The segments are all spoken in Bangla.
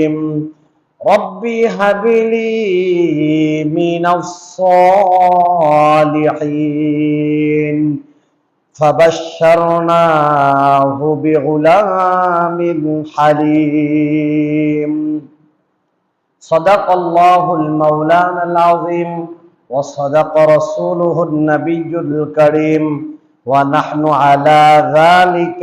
رب هب لي من الصالحين فبشرناه بغلام حليم صدق الله المولانا العظيم وصدق رسوله النبي الكريم ونحن على ذلك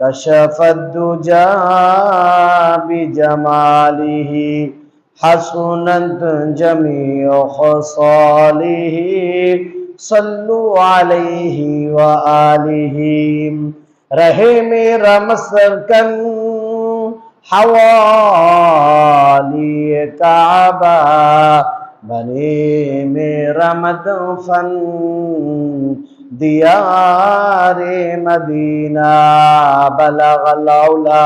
كشف الدجى بجماله حسنت جميع خصاله. صلوا عليه وآله. رہے میرا مسکن حوالی بني میرا مدفن دیار مدینہ بلغ الاولا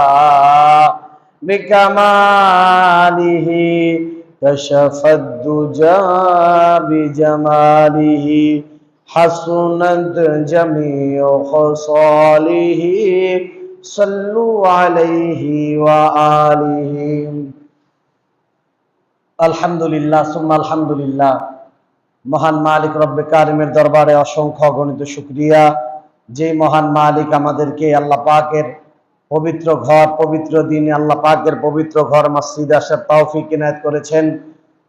بکماله کشف الدجا بجماله حسنت جمیع خصاله صلوا علیہ وآلہ আলহামদুলিল্লাহ, সুম্মা আলহামদুলিল্লাহ। মহান মালিক রব্বে কারিমের দরবারে অসংখ্য গণিত যে মহান মালিক আমাদেরকে আল্লাহ পাকের পবিত্র ঘর, পবিত্র দিনে আল্লাহ পাকের পবিত্র ঘর মসজিদ আসার তৌফিক করেছেন।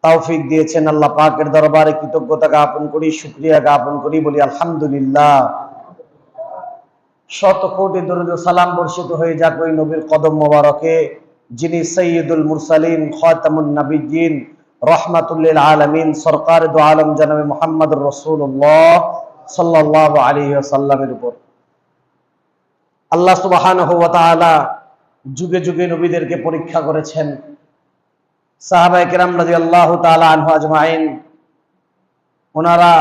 তৌফিক দিয়েছেন আল্লাহ পাকের দরবারে কৃতজ্ঞতা জ্ঞাপন করি, শুক্রিয়া জ্ঞাপন করি, বলি আলহামদুলিল্লাহ। শত কোটি সালাম বর্ষিত হয়ে যাক ওই নবীর কদম মোবারকে। যিনি সৈয়দুল মুরসালিন খাতামুন নবিয়্যিন, রহমাতুল্লিল আলামিন সরকার দু আলম জানাবে মোহাম্মদ রসুল্লাহ সাল্লাল্লাহু আলাইহি ওয়াসাল্লামের উপর। আল্লাহ সুবহানাহু ওয়া যুগে যুগে নবীদেরকে পরীক্ষা করেছেন। সাহাবায়ে কেরাম রাদিয়াল্লাহু তাআলা আনহু আজমাইন, ওনারা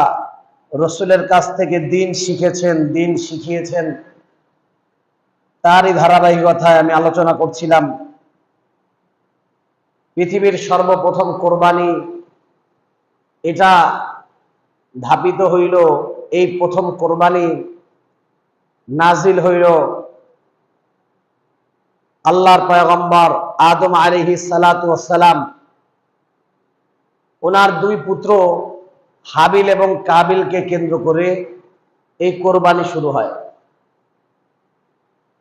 রসুলের কাছ থেকে দিন শিখেছেন, দিন শিখিয়েছেন। তারই ধারাবাহিকতায় আমি আলোচনা করছিলাম। পৃথিবীর সর্বপ্রথম কোরবানি। এটা ধাপিত হইল, এই প্রথম কোরবানি নাজিল হইল আল্লাহর পয়গম্বর আদম আলিহি সালাম ওনার দুই পুত্র হাবিল এবং কাবিলকে কেন্দ্র করে এই কোরবানি শুরু হয়।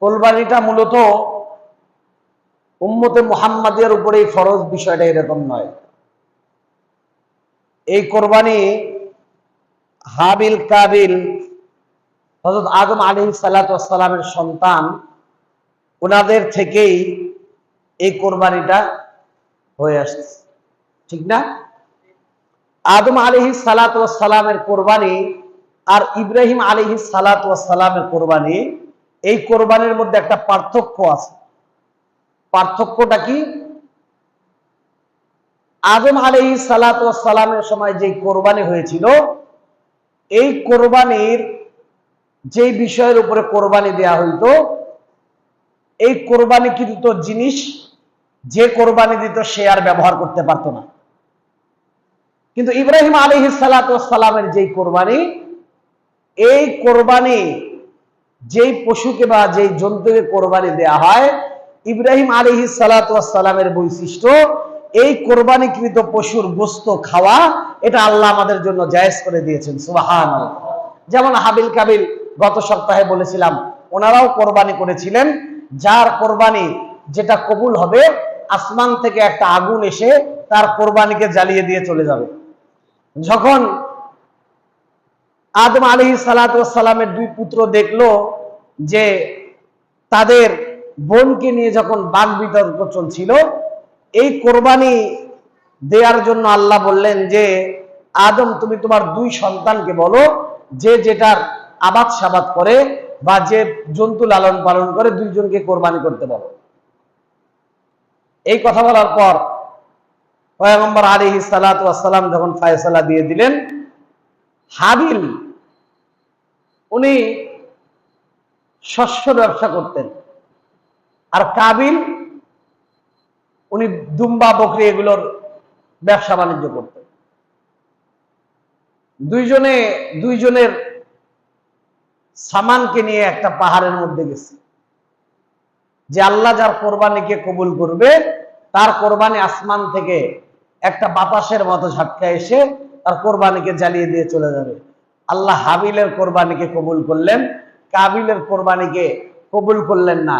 কোরবানিটা মূলত উম্মতে মুহাম্মাদের উপরে এই ফরজ বিষয়টা এরকম নয়। এই কোরবানি হাবিল কাবিল হজরত আদম আলী সালাতামের সন্তান ওনাদের থেকেই এই কোরবানিটা হয়ে আসছে। ঠিক না? আদম আলিহি সালাতামের কোরবানি আর ইব্রাহিম আলিহি সালাতামের কোরবানি, এই কোরবানির মধ্যে একটা পার্থক্য আছে। পার্থক্যটা কি? আদম আলহি সালাতামের সময় যে কোরবানি হয়েছিল, এই কোরবানির যে বিষয়ের উপরে কোরবানি দেয়া হইতো, এই কোরবানি কিন্তু জিনিস যে কোরবানি দিত সে আর ব্যবহার করতে পারতো না। কিন্তু ইব্রাহিম আলহি সালাতামের যেই কোরবানি, এই কোরবানি যেই পশুকে বা যেই জন্তুকে কোরবানি দেয়া হয় ইব্রাহিম আলহি সালাতামের বৈশিষ্ট্য, এই কোরবানিকৃত পশুর গোস্ত খাওয়া, এটা আল্লাহ আমাদের জন্য জায়েজ করে দিয়েছেন সুবাহান যেমন হাবিল কাবিল, গত সপ্তাহে বলেছিলাম, ওনারাও কোরবানি করেছিলেন, যার কোরবানি যেটা কবুল হবে, আসমান থেকে একটা আগুন এসে তার কোরবানিকে জ্বালিয়ে দিয়ে চলে যাবে। যখন আদম আলী সালাতামের দুই পুত্র দেখল যে তাদের বোনকে নিয়ে যখন বাঘ বিতর্ক চলছিল, এই কোরবানি দেওয়ার জন্য আল্লাহ বললেন যে, আদম, তুমি তোমার দুই সন্তানকে বলো, যে যেটার আবাদ সাবাদ করে বা যে জন্তু লালন পালন করে দুইজনকে কোরবানি করতে বলো। এই কথা বলার পর পয়গম্বর আলী সালাতাম যখন ফায়সালা দিয়ে দিলেন, হাবিল, উনি শস্য ব্যবসা করতেন। আর কাবিল, উনি দুম্বা বকরি এগুলোর ব্যবসা বাণিজ্য করতেন। দুইজনে, দুইজনের সামানকে নিয়ে একটা পাহাড়ের মধ্যে গেছে। যে আল্লাহ যার কোরবানিকে কবুল করবে, তার কোরবানি আসমান থেকে একটা বাতাসের মতো ঝাটকা এসে তার কোরবানিকে জ্বালিয়ে দিয়ে চলে যাবে। আল্লাহ হাবিলের কোরবানিকে কবুল করলেন, কাবিলের কোরবানিকে কবুল করলেন না।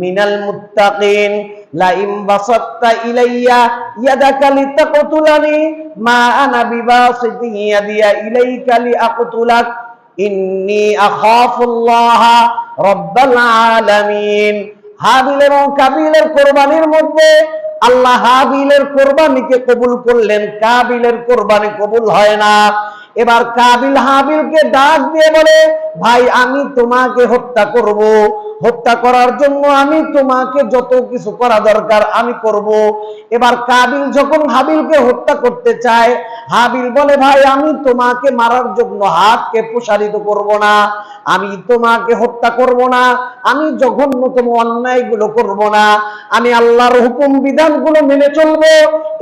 মিনাল মুত্তাকিন, লাইম বাসাত্তা ইলাইয়া ইয়াদাকা লিতাকুতুলানি, মা আনা বিবাসিতি ইয়াদিয়া ইলাইকা লিআকুতুলাক, ইন্নি আখাফুল্লাহ রব্বাল আলামিন। হাবিল এবং কাবিলের কুরবানির মধ্যে আল্লাহ হাবিলের কুরবানিকে কবুল করলেন, কাবিলের কুরবানি কবুল হয় না। এবার কাবিল হাবিলকে ডাক দিয়ে বলে, ভাই, আমি তোমাকে হত্যা করব। হত্যা করার জন্য আমি তোমাকে যত কিছু করা দরকার আমি করব। এবার কাবিল যখন হাবিলকে হত্যা করতে চায়, হাবিল বলে, ভাই, আমি তোমাকে মারার জন্য হাতকে প্রসারিত করব না। আমি তোমাকে হত্যা করব না। আমি জঘন্যতম অন্যায়গুলো করব না। আমি আল্লাহর হুকুম, বিধানগুলো মেনে চলবো।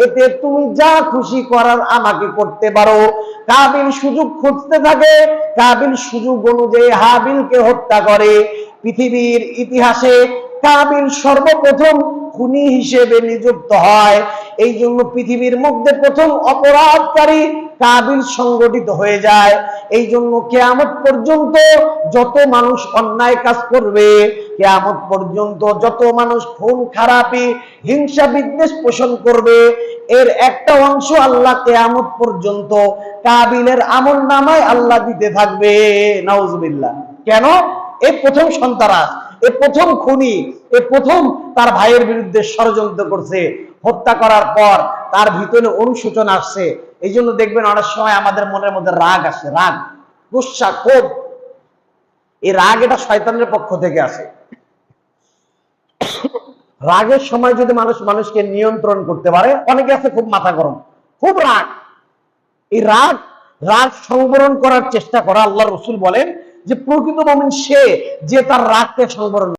এতে তুমি যা খুশি করার আমাকে করতে পারো। কাবিল সুযোগ খুঁজতে থাকে কাবিল সুযোগ অনুযায়ী হাবিলকে হত্যা করে। পৃথিবীর ইতিহাসে কাবিল সর্বপ্রথম খুনি হিসেবে নিযুক্ত হয়। এই জন্য পৃথিবীর মধ্যে প্রথম অপরাধকারী কাবিল সংগঠিত হয়ে যায়। এই জন্য কেয়ামত পর্যন্ত যত মানুষ অন্যায় কাজ করবে, কেয়ামত পর্যন্ত যত মানুষ খুন, খারাপি, হিংসা, বিদ্বেষ পোষণ করবে, এর একটা অংশ আল্লাহ কেয়ামত পর্যন্ত কাবিলের আমল নামায় আল্লাহ দিতে থাকবে। নাউজুবিল্লাহ। কেন? এই প্রথম সন্তারাস এ প্রথম খুনি, এ প্রথম তার ভাইয়ের বিরুদ্ধে ষড়যন্ত্র করছে, হত্যা করার পর তার ভিতরে অনুশোচন আসছে। এই জন্য দেখবেন অনেক সময় আমাদের মনের মধ্যে রাগ আসে, রাগ, গুসা, ক্ষোভ। এই রাগ এটা শয়তানের পক্ষ থেকে আসে। রাগের সময় যদি মানুষ মানুষকে নিয়ন্ত্রণ করতে পারে, অনেকে আছে খুব মাথা গরম, খুব রাগ। এই রাগ রাগ সংবরণ করার চেষ্টা করা আল্লাহ রসুল বলেন যে প্রকৃত মমিন সে যে তার রাগকে সংবরণ